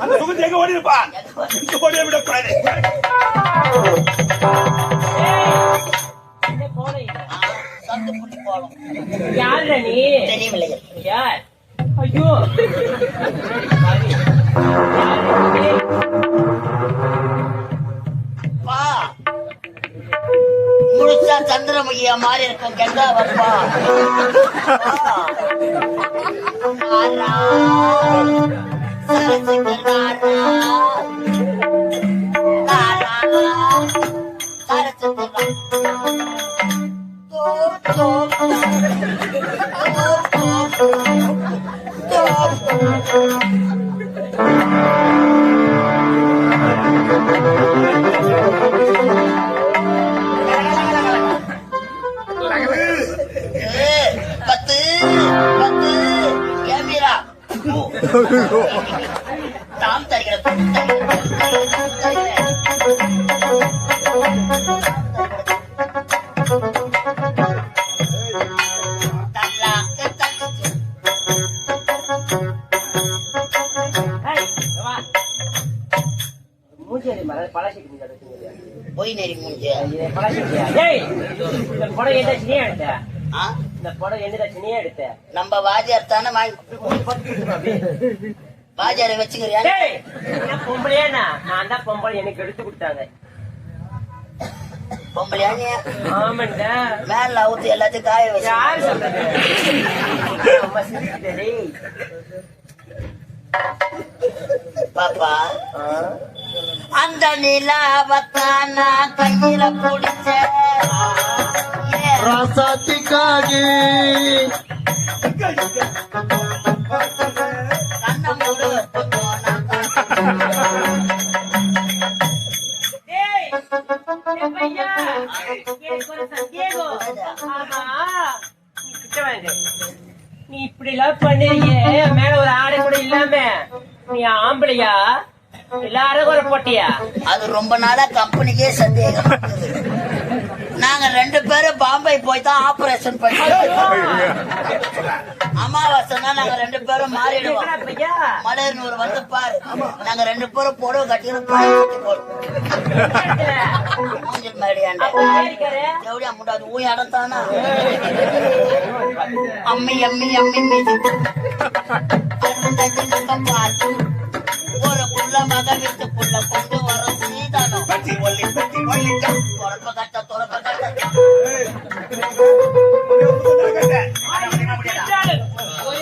அந்த எங்க ஓடி இருப்பா நீ தெரியவில்லை யார் ஐயோ முழுசா சந்திரமுகியா மாறி இருக்கும். கெண்டா வருவா தாம் தருகிற எரி மர- பழசிட்டு வச்சுக்கோங்க. போய் நெறி இந்த புடவை எந்த சினியா எடுத்த? இந்த புடவை எந்த சினியா எடுத்த? நம்ம வாத்தியார் தானே வாங்கி வாத்தியாரை வச்சுக்கிறியா? என்ன பொம்பளையாண்ணா? நான் தான் பொம்பளை எனக்கு எடுத்து கொடுத்தாங்க. பொம்பளையா நீ? ஆமாண்டா. மேல அவுத்து எல்லாத்தையும் காய வச்சு. யார் சொல்றது. பாப்பா? அந்த நிலாவத்தான் நான் கையில பிடிச்ச ராசாத்திக்காகி நீ கிட்ட வாங்க. நீ இப்படி எல்லாம் பண்ணுறீங்க என் மேல ஒரு ஆடை கூட இல்லாம. நீ ஆம்பளையா? போட்டியா? அது ரொம்ப நாளா கம்பெனிக்கே சந்தேகம். நாங்க ரெண்டு பேரும் பாம்பே போய் தான் ஆபரேஷன் பண்ணோம் அமாவாசைனா நாங்க ரெண்டு பேரும் மாறிடுவோம். மலையனூர் வந்து பாரு. நாங்க ரெண்டு பேரும் புடவை கட்டிக்கணும் பாய் கட்டி போடுவோம் மூஞ்சில் மேடியாண்ட. எவ்வளோ முடாது ஊய் அடத்தானா? அம்மி அம்மி அம்மி மீதி. பார்த்து புள்ள மக விட்டு புள்ள கொண்டு வர சீதானம். பத்தி ஒல்லி பத்தி ஒல்லி பொறப்ப கட்ட